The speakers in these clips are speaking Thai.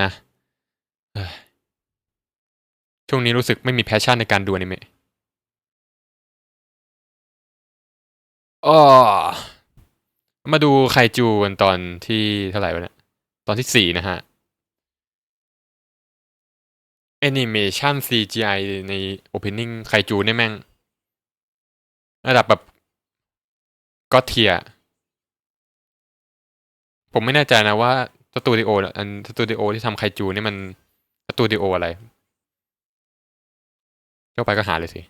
นะช่วงนี้รู้สึกไม่มีแพชชั่นในการดูอนิเมะอ้อมาดูไคจูกันตอนที่เท่าไหร่วะเนี่ยตอนที่สี่นะฮะแอนิเมชัน CGI ใน Opening ไคจูเนี่ยแม่ง ระดับแบบก็เทีย ผมไม่แน่ใจนะว่า สตูดิโออันสตูดิโอที่ทำไคจูนี่มันสตูดิโออะไรเข้าไปก็หาเลยสิ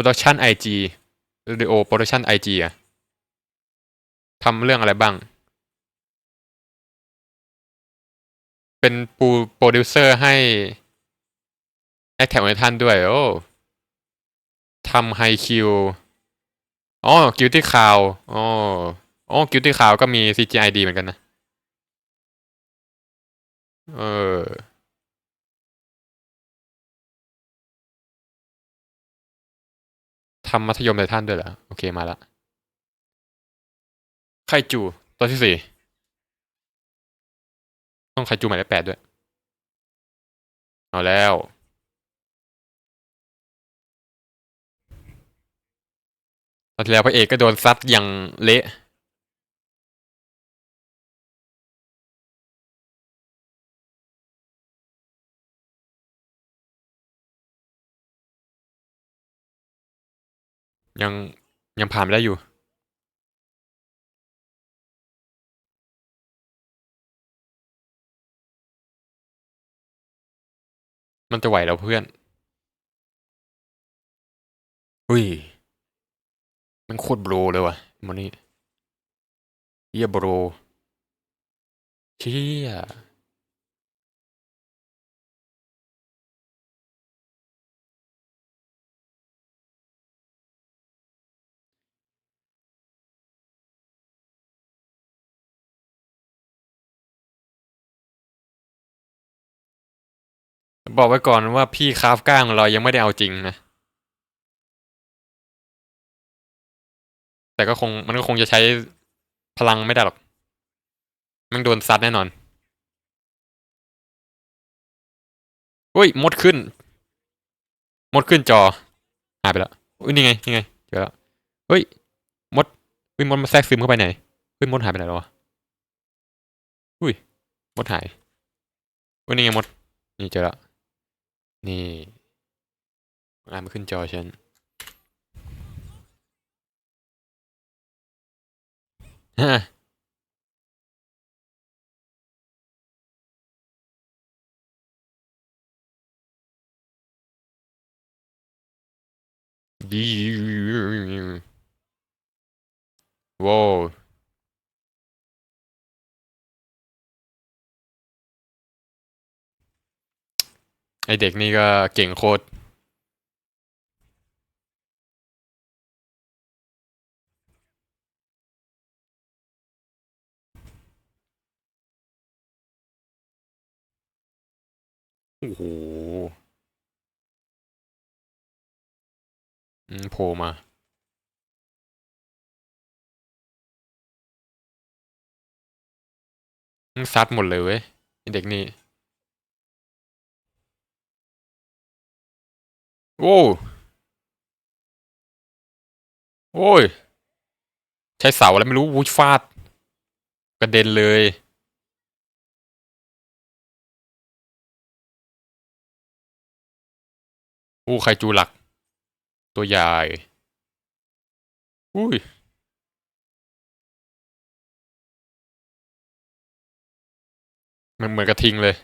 Production IG สตูดิโอ Production IG อะทำเรื่องอะไรบ้าง เป็นปูโปรดิวเซอร์ให้ a อ t แ c ก on Titan ด้วย โอ้ทำไฮคิวอ๋อ Guilty Cloud อ๋ออ๋อ Guilty Cloud ก็มี CGI ดีเหมือนกันนะ เออ ทำมัธยมไททันด้วยเหรอ โอเคมาละไคจูตัวที่สี่ต้องไคจูหมายเลขแปดด้วย เอาแล้ว ตอนที่แล้วพระเอกก็โดนซัดอย่างเละ ยังยังผ่านไม่ได้อยู่ มันจะไหวแล้วเพื่อน อุ้ย มันโคตรโบรเลยว่ะมันนี่เฮียโบรเชี่ย บอกไว้ก่อนว่าพี่คราฟก้างของเรายังไม่ได้เอาจริงนะ แต่ก็คงมันก็คงจะใช้พลังไม่ได้หรอก มันโดนซัดแน่นอน อุ้ยมดขึ้น มดขึ้นจอ หายไปแล้วอุ้ยนี่ไงนี่ไงเจอแล้วเฮ้ยมดอุ้ยมดมาแทรกซึมเข้าไปไหนเฮ้ยมดหายไปไหนแล้ววะอุ้ยมดหายอุ้ยนี่ไงมด นี่เจอแล้ว นี่อ่านมาขึ้นจอฉัน ฮะ ดีว้าว ไอเด็กนี่ก็เก่งโคตรโอ้โหโผล่มา ซัดหมดเลยเว้ยไอเด็กนี่ โอ้โอ้ย ใช้เสาแล้วไม่รู้วุ้ยฟาด กระเด็นเลย อู้ไคจูหลัก ตัวใหญ่ อุ้ยมันเหมือนกระทิงเลย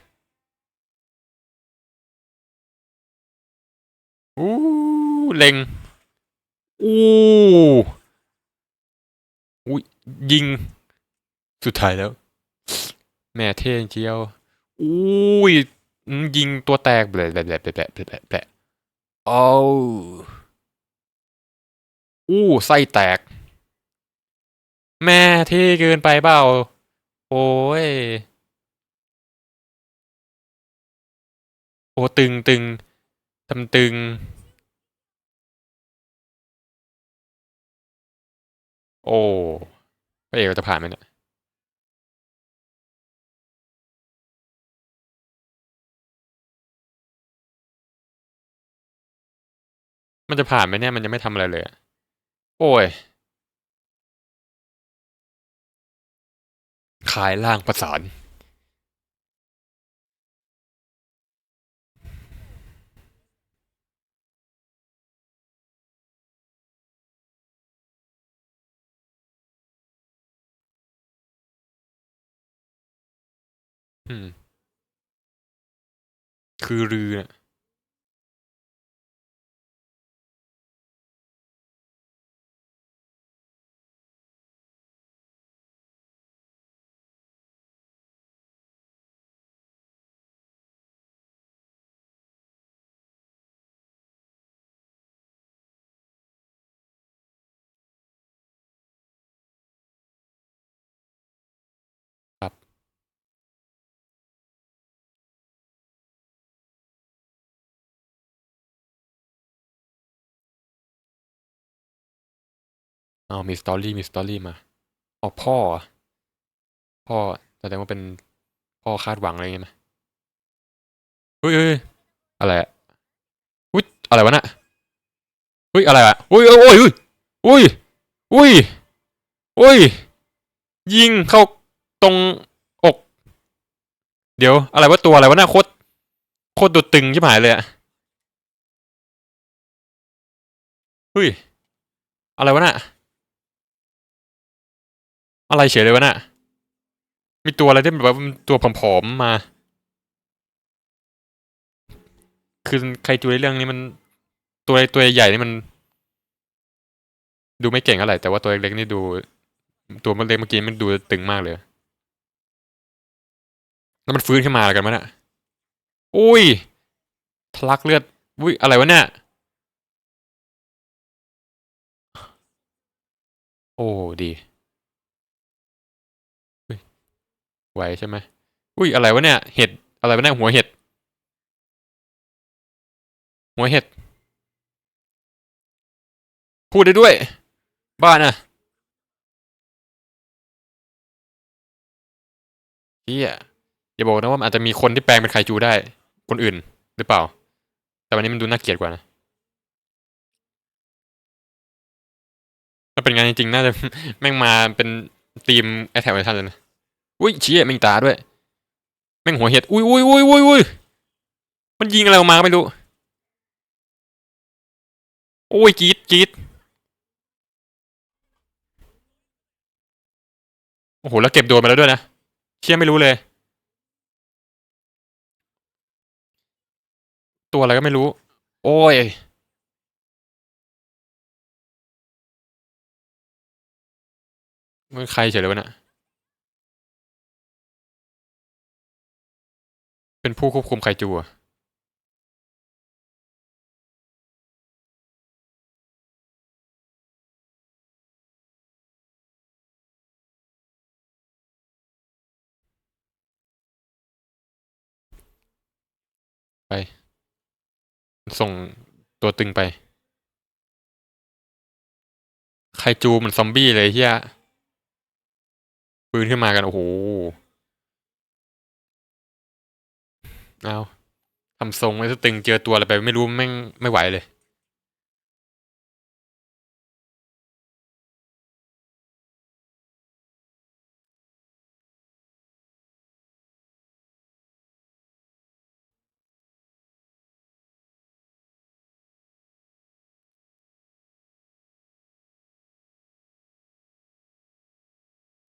อู้เล็งอู้อุ้ยยิง สุดท้ายแล้ว แม่เท่เจียวอุ้ยยิงตัวแตกแบะแบะแบะแบะแบะแบะโอ้อู้ไส้แตก แม่เท่เกินไปเปล่าโอ้ย โอ้ตึงตึง ทำตึงโอ้พระเอกจะผ่านไหมเนี่ยมันจะผ่านไหมเนี่ยมันยังไม่ทำอะไรเลยอะโอ้ย ขายล่างประสาน อืม คือรือเนี่ย เอามีสตอรี่มีสตอรี่มาอ๋อพ่อ พ่อแสดงว่าเป็นพ่อคาดหวังอะไรเงี้ยไหมเฮ้ยเฮ้ยอะไรอุ้ยอะไรวะน่ะเฮ้ยอะไรอะอุ้ยโอ้ยอุ้ยอุ้ยอุ้ยยิงเข้าตรงอก เดี๋ยว อะไรวะตัวอะไรวะน่ะโคตรโคตรตัวตึงชิบหายเลยอะเฮ้ยอะไรวะน่ะ อะไรเฉยเลยวะน่ะ มีตัวอะไรที่แบบว่ามันตัวผอมๆมา คือใครดูในเรื่องนี้มัน ตัวตัวใหญ่นี่มัน ดูไม่เก่งเท่าไร่แต่ว่าตัวเล็กๆนี่ดู ตัวมันเล็กเมื่อกี้มันดูตึงมากเลย แล้วมันฟื้นขึ้นมาแล้วกันมั้ยน่ะอุ้ยทะลักเลือดอุ้ยอะไรวะเนี่ยโอ้ดี ไหวใช่ไหมอุ้ยอะไรวะเนี่ยเห็ดอะไรวะเนี่ยหัวเห็ด หัวเห็ด พูดได้ด้วย บ้าน่ะเฮียอย่าบอกนะว่าอาจจะมีคนที่แปลงเป็นไคจูได้ คนอื่นหรือเปล่า แต่วันนี้มันดูน่าเกลียดกว่านะถ้าเป็นงานจริงๆ น่าจะแม่งมาเป็นทีมแอทแทกไททันเลยนะ อุ้ยเชี่ยแม่งตาด้วย แม่งหัวเห็ด อุ้ยอุ้ยอุ้ยอุ้ยอุ้ยมันยิงอะไรออกมาไม่รู้ โอ้ยกีดกีดโอ้โห แล้วเก็บโดนมาแล้วด้วยนะ เชี่ยไม่รู้เลย ตัวอะไรก็ไม่รู้ โอ้ยมันใครเฉยเลยวะเนะ่ะ เป็นผู้ควบคุมไคจูอะไป ส่งตัวตึงไป ไคจูมันซอมบี้เลยเฮียปืนขึ้นมากัน โอ้โห เอาทำทรงไว้ซะตึงเจอตัวอะไรไปไม่รู้แม่งไม่ไหวเลย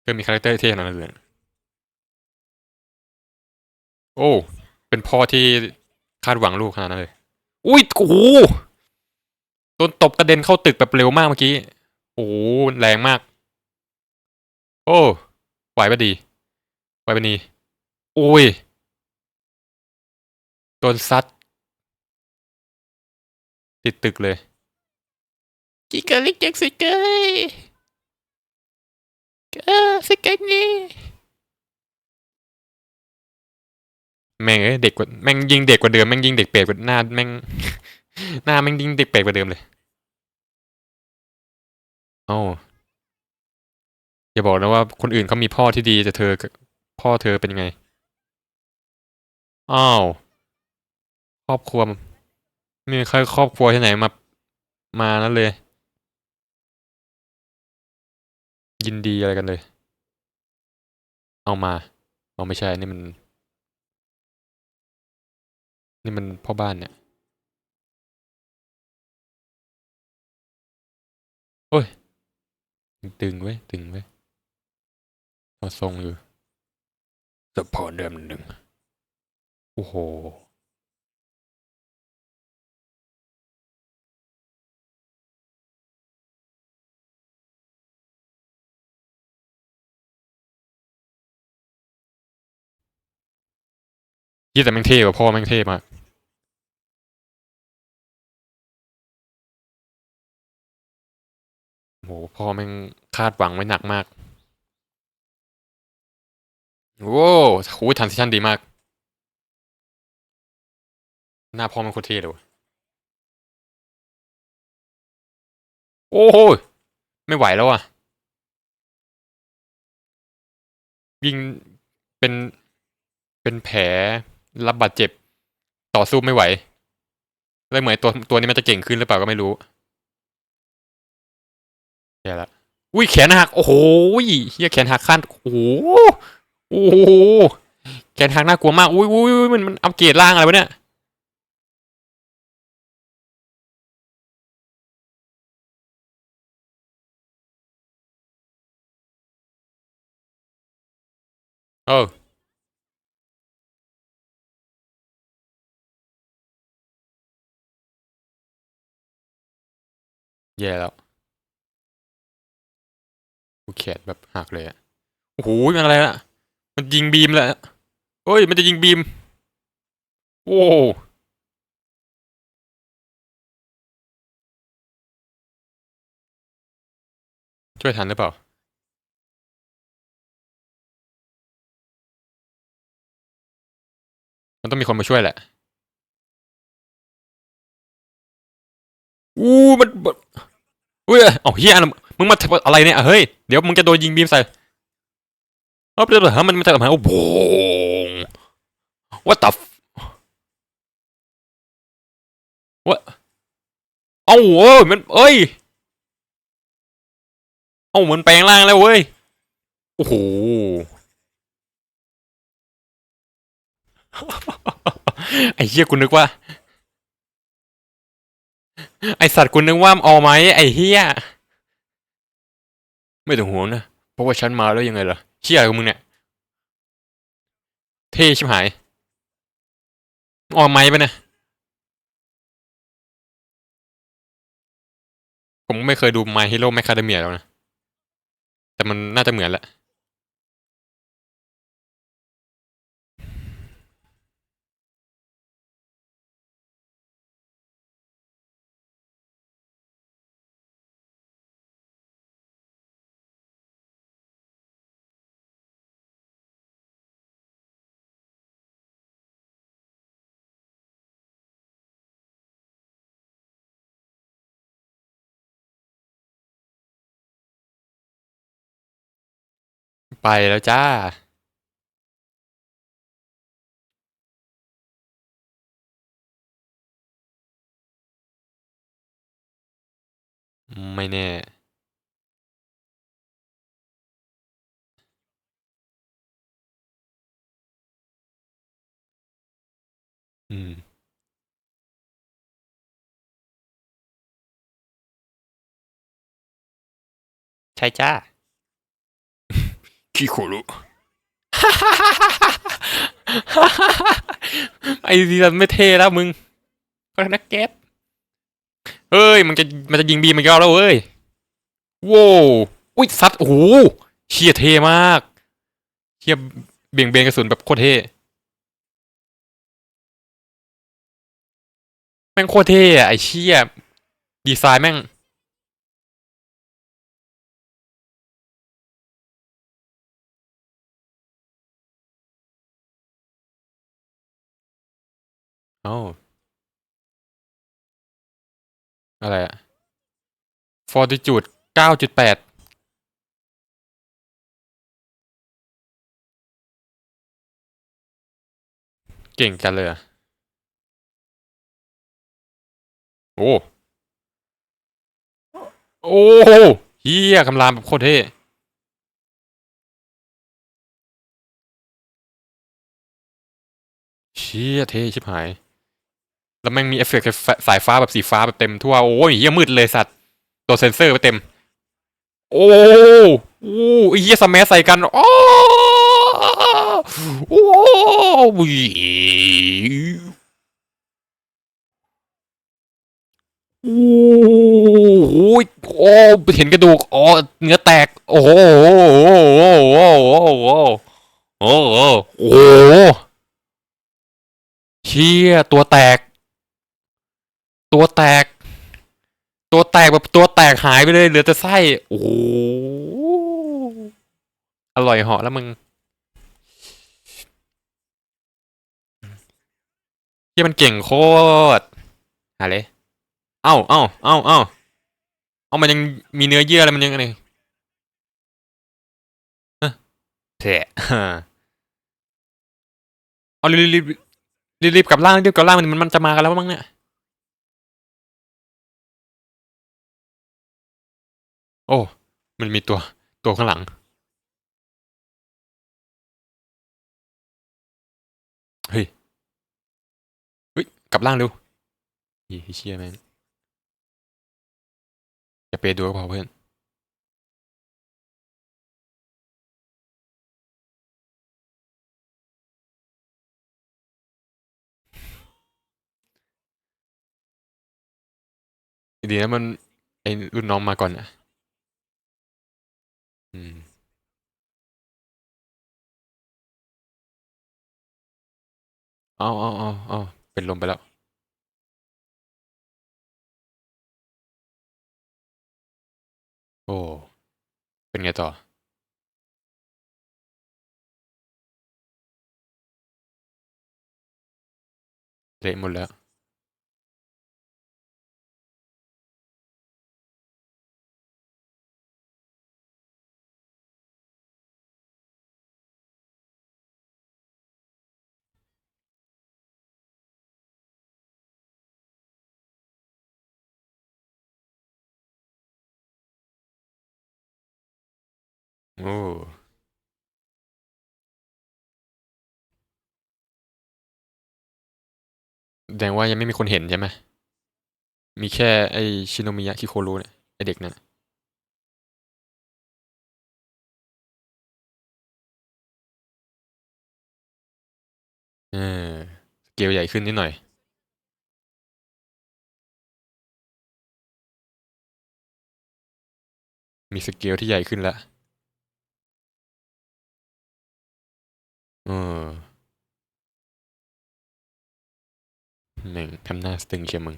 เพิ่มมีคาแรคเตอร์เท่ขนาดนั้นเลยโอ้ เป็นพ่อที่คาดหวังลูกขนาดนั้นเลย อุ้ยโอ้โหโดนตบกระเด็นเข้าตึกแบบเร็วมากเมื่อกี้ โอ้โหแรงมาก โอ้ไหวปะดีไหวปะนีโอ้ยโดนซัด ติดตึกเลยจิกเกอร์ลิกเจ็กสิเกยเออสิเกยนี่ แม่งเอ้ยเด็กกว่าแม่งยิงเด็กกว่าเดิมแม่งยิงเด็กเปรตกว่าหน้าแม่งหน้าแม่งยิงเด็กเปรตกว่าเดิมเลยเอ้าอย่าบอกนะว่าคนอื่นเขามีพ่อที่ดีแต่เธอพ่อเธอเป็นยังไงอ้าวครอบครัวไม่มีใครครอบครัวที่ไหนมามานั้นเลย ยินดีอะไรกันเลย เอามาเอาไม่ใช่นี่มัน นี่มันพ่อบ้านเนี่ย โอ้ย ตึงเว้ย ตึงเว้ยเอาทรงอยู่สะพอเดิมหนึ่ง โอ้โห ยี่แต่แม่งเท่กว่าพ่อแม่งเท่มาก โหพ่อแม่งคาดหวังไว้หนักมากโว้โหทันซิชันดีมาก หน้าพ่อแม่งโคตรเท่เลยโอ้โหไม่ไหวแล้วอะยิงเป็นเป็นแผลรับบาดเจ็บต่อสู้ไม่ไหวเลยเหมือนตัวตัวนี้มันจะเก่งขึ้นหรือเปล่าก็ไม่รู้ แย่ละอุ้ยแขนหักโอ้โหเฮียแขนหักขั้นโอ้โหโอ้โหแขนหักน่ากลัวมากอุ้ยอุ้ยมันมันอัปเกรดร่างอะไรวะเนี่ยเออแย่แล้ว กูแขนแบบหักเลยอะโอ้โหมันอะไรอะมันยิงบีมแหละเฮ้ย มันจะยิงบีม โอ้ช่วยทันหรือเปล่า มันต้องมีคนมาช่วยแหละ อู้มัน อุ้ย เอาเฮียอะ มึงมาทำอะไรเนี่ยเฮ้ยเดี๋ยวมึงจะโดนยิงบีมใส่เอาเดี๋ยวเดี๋ยวมันมันจะทำไมโอ้โห what the f- what เอ้าเอ้ยมันเอ้ยเอ้ามันแปลงร่างแล้วเว้ยโอ้โหไอ้เหี้ยกูนึกว่า ไอสัตว์กูนึกว่าเอาไหมไอ้เหี้ย ไม่ต้องห่วงนะ เพราะว่าฉันมาแล้วยังไงล่ะเชี่ยกับมึงเนี่ย เท่ชิบหายออกไหมปะเนี่ย ผมไม่เคยดู My Hero Academia แล้วนะ แต่มันน่าจะเหมือนแหละ ไปแล้วจ้าไม่แน่ อืม ใช่จ้า คิโครุไอ้ที่ไม่เท่แล้วมึงก็นักเก็ตเฮ้ย มันจะมันจะยิงบีมันยอแล้วเว้ยโว้วอุ้ยซัดโอ้โหเชียเท่มากเชียเบี่ยงเบนกระสุนแบบโคตรเท่แม่งโคตรเท่อะไอ้เชี่ยดีไซน์แม่ง เอ้า อะไรอะ fortitude เก้าจุดแปดเก่งกันเลยอะโอ้ โอ้เฮียคำรามแบบโคตรเท่เชี่ยเท่ชิบหาย แล้วแม่งมีเอฟเฟกต์สายฟ้าแบบสีฟ้าแบบเต็มทั่ว โอ้ยเฮียมืดเลยสัตว์ตัวเซนเซอร์ไปเต็ม โอ้โอ้เฮียสมัใส่กัน โอ้โอ้วิโอ้โหโอ้เห็นกระดูกอ๋อเนื้อแตก โอ้โหโอ้โหโอ้โหโอ้โหโอ้โหเชี่ยตัวแตก ตัวแตก ตัวแตกแบบตัวแตกหายไปเลยเหลือแต่ไส้โอ้โหอร่อยเหาะแล้วมึงที่มันเก่งโคตรหาเลย เอ้าเอ้าเอ้าเอ้าเอามันยังมีเนื้อเยื่ออะไรมันยังไงฮะแฉะเอารีบรีบรีบกลับล่างรีบกลับล่างมันมันจะมากันแล้วมั้งเนี่ย โอ้ มันมีตัว ตัวข้างหลังเฮ้ยเฮ้ย กลับล่างเร็วเฮ้ยเชี่ยแม่งจะเปดูก็พอเพื่อน ดีนะมัน ไอ้รุ่นน้องมาก่อนอะ อืมเอาเอาเอาเอาเป็นลมไปแล้ว โอ้ เป็นไงต่อ เละหมดแล้ว โอ้แสดงว่ายังไม่มีคนเห็นใช่ไหม มีแค่ไอชิโนมิยะคิโครุเนี่ยไอเด็กนั่นน่ะเออสเกลใหญ่ขึ้นนิดหน่อย มีสเกลที่ใหญ่ขึ้นแล้ว เออแม่งทำหน้าสตึงเชียวมึง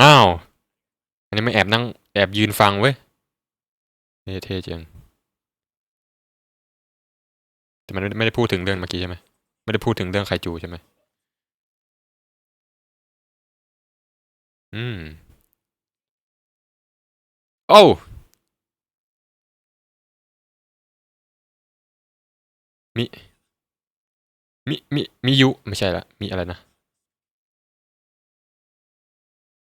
อ้าว อันนี้ไม่แอบนั่งแอบยืนฟังเว้ยเท่เท่จังแต่มันไม่ได้พูดถึงเรื่องเมื่อกี้ใช่ไหมไม่ได้พูดถึงเรื่องไคจูใช่ไหมอืม โอ้มิมิมิมิยุไม่ใช่ละ มีอะไรนะ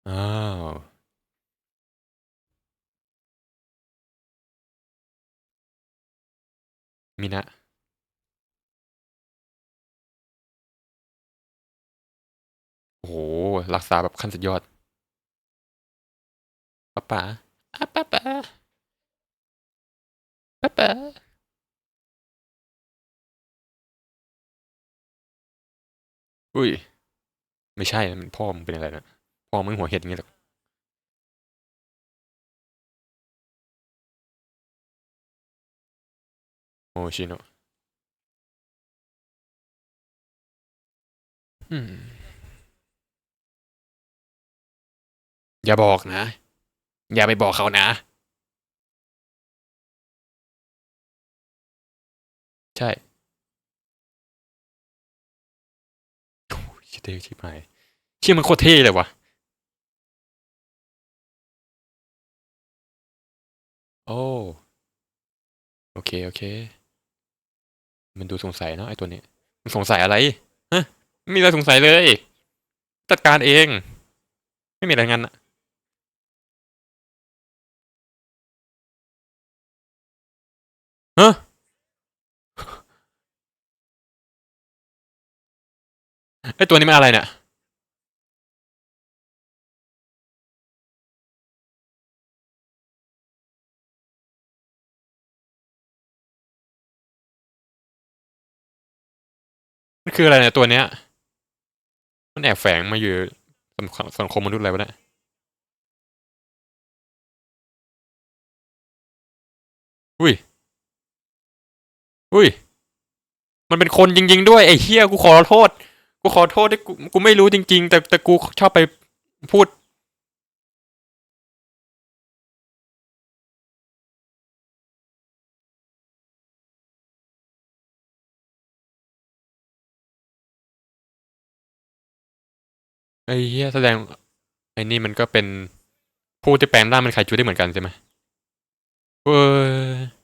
อ้าว มินะโหรักษาแบบขั้นสุดยอด ป๊าป๋า อา ป๊าป๋า ป๊าป๋า อุ้ยไม่ใช่นะ มันพ่อมึงเป็นอะไรนะ พ่อมึงหัวเห็ดอย่างเงี้ยหรอกโอชิโนะอืมอย่าบอกนะ อย่าไปบอกเขานะ ใช่โอ้ยเท่ชิบหายเชี่ยมันโคตรเท่เลยวะ โอ้ โอเค โอเค มันดูสงสัยเนาะไอ้ตัวนี้ มันสงสัยอะไรฮะไม่มีอะไรสงสัยเลย จัดการเอง ไม่มีอะไรงั้นอะฮะไอตัวนี้มันอะไรเนี่ย คืออะไรเนี่ยตัวเนี้ย มันแอบแฝงมาอยู่สังคมมมนุษย์อะไรวะเนี่ยอุ้ย อุ้ย มันเป็นคนจริง ๆ ด้วยไอ้เฮียกูขอโทษ กูขอโทษที่กูกูไม่รู้จริง ๆ แต่แต่กูชอบไปพูด ไอ้เฮียแสดงไอ้นี่มันก็เป็นผู้ที่แปลงร่างเป็นไคจูได้เหมือนกันใช่ไหมเว้ย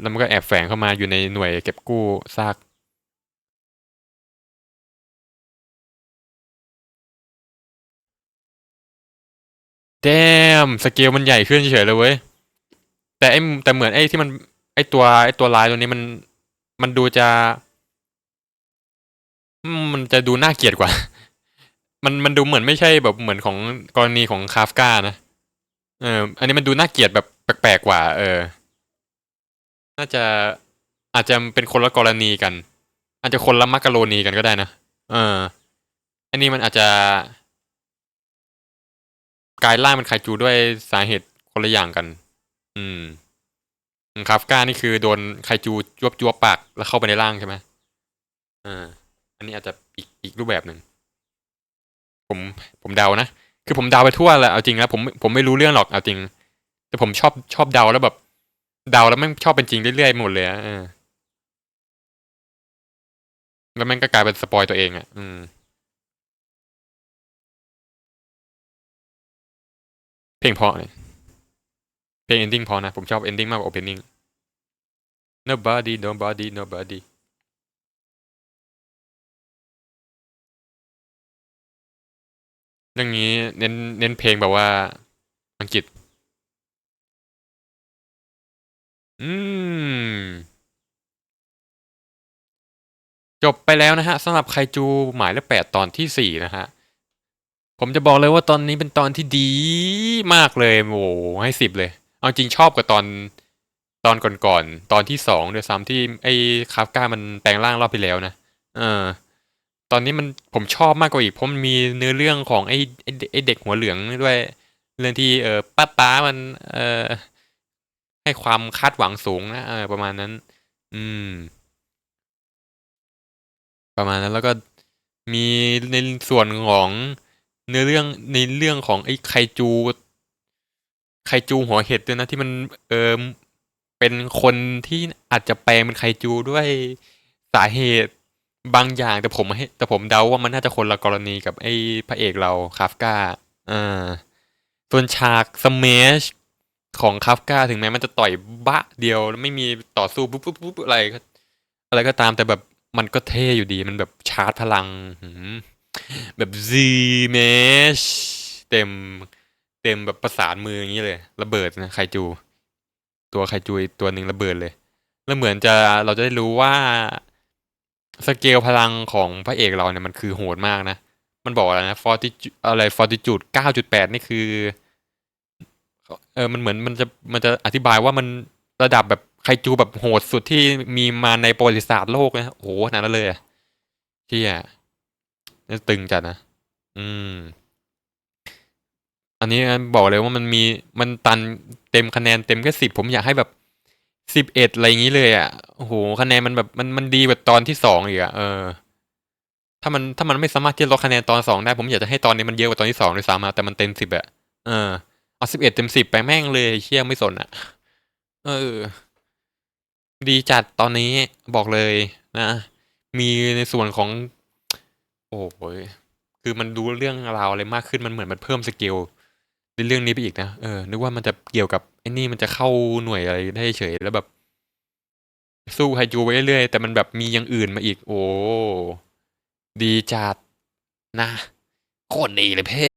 แล้วมันก็แอบแฝงเข้ามาอยู่ในหน่วยเก็บกู้ซากแดมสเกลมันใหญ่ขึ้นเฉยเลยเว้ย แต่ไอ้แต่เหมือนไอ้ที่มันไอ้ตัวไอ้ตัวลายตัวนี้มันมันดูจะ มันจะดูน่าเกลียดกว่า มันมันดูเหมือนไม่ใช่แบบเหมือนของกรณีของคาฟกานะเออ อันนี้มันดูน่าเกลียดแบบแปลกๆกว่า เออ น่าจะอาจจะเป็นคนละกรณีกัน อาจจะคนละมักกะโรนีกันก็ได้นะเออ อันนี้มันอาจจะกลายร่างเป็นไคจูด้วยสาเหตุคนละอย่างกัน อืมคาฟก้านี่คือโดนไคจูจวบจวบปากแล้วเข้าไปในร่างใช่ไหมอ่า อันนี้อาจจะอีกอีกรูปแบบหนึ่งผมผมเดานะคือผมเดาไปทั่วแหละเอาจริงแล้วผมผมไม่รู้เรื่องหรอกเอาจริง แต่ผมชอบชอบเดาแล้วแบบ เดาแล้วแม่ชอบเป็นจริงเรื่อยๆหมดเลยอะแล้วแม่งก็กลายเป็นสปอยตัวเองอะ อืม เพลงเพราะเนี่ยเพลง ending พอนะ ผมชอบ ending มากกว่า opening nobody nobody nobody เรื่องนี้เน้นเน้นเพลงแบบว่าอังกฤษ อืม จบไปแล้วนะฮะสำหรับไคจูหมายเลขแปดตอนที่สี่นะฮะ ผมจะบอกเลยว่าตอนนี้เป็นตอนที่ดีมากเลยโอ้โหให้สิบเลย เอาจริงชอบกว่าตอนตอนก่อนๆตอนที่สองด้วยซ้ำที่ไอ้คาฟก้ามันแปลงร่างรอบไปแล้วนะ เออ ตอนนี้มันผมชอบมากกว่าอีกเพราะมันมีเนื้อเรื่องของไอ้ไอ้เด็กหัวเหลืองด้วยเรื่องที่เออป้าป้ามันเออให้ความคาดหวังสูงนะเออประมาณนั้น อืม ประมาณนั้นแล้วก็มีในส่วนของเนื้อเรื่องในเรื่องของไอ้ไคจูไคจูหัวเห็ดด้วยนะที่มันเออเป็นคนที่อาจจะแปลงเป็นไคจูด้วยสาเหตุ บางอย่างแต่ผมให้แต่ผมเดาว่ามันน่าจะคนละกรณีกับไอ้พระเอกเราคาฟกาอ่าส่วนฉากสเมชของคาฟกาถึงแม้มันจะต่อยบะเดียวแล้วไม่มีต่อสู้ปุ๊บปุ๊บปุ๊บอะไรก็อะไรก็ตามแต่แบบมันก็เท่อยู่ดีมันแบบชาร์จพลังแบบซีเมชเต็มเต็มแบบประสานมืออย่างนี้เลย ระเบิดนะไคจู ตัวไคจูอีกตัวหนึ่งระเบิดเลย แล้วเหมือนจะเราจะได้รู้ว่า สเกลพลังของพระเอกเราเนี่ยมันคือโหดมากนะ มันบอกอะไรนะฟอร์ติอะไรฟอร์ติจูดเก้าจุดแปดนี่คือ เออมันเหมือนมันจะมันจะอธิบายว่ามันระดับแบบไคจูแบบโหดสุดที่มีมาในประวัติศาสตร์โลกนะโอ้โหขนาดนั้นเลยอะเที่ยนี่ตึงจัดนะ อืม อันนี้บอกเลยว่ามันมีมันตันเต็มคะแนนเต็มแค่สิบผมอยากให้แบบ สิบเอ็ดอะไรอย่างนี้เลยอะโอ้โหคะแนนมันแบบมันมันดีกว่าตอนที่สองอีกอะเออ ถ้ามันถ้ามันไม่สามารถที่จะลดคะแนนตอนสองได้ ผมอยากจะให้ตอนนี้มันเยอะกว่าตอนที่สองด้วยซ้ำอะแต่มันเต็มสิบอะเออเอาสิบเอ็ดเต็มสิบไปแม่งเลยเชี่ยไม่สนอะเออ ดีจัดตอนนี้บอกเลยนะ มีในส่วนของ โอ้โหคือมันดูเรื่องราวอะไรมากขึ้นมันเหมือนมันเพิ่มสเกล เรื่องนี้ไปอีกนะเออนึกว่ามันจะเกี่ยวกับไอ้นี่มันจะเข้าหน่วยอะไรได้เฉยแล้วแบบ สู้ไฮจูไปเรื่อยๆแต่มันแบบมีอย่างอื่นมาอีก โอ้ดีจัดนะโคตรดีเลยเพ่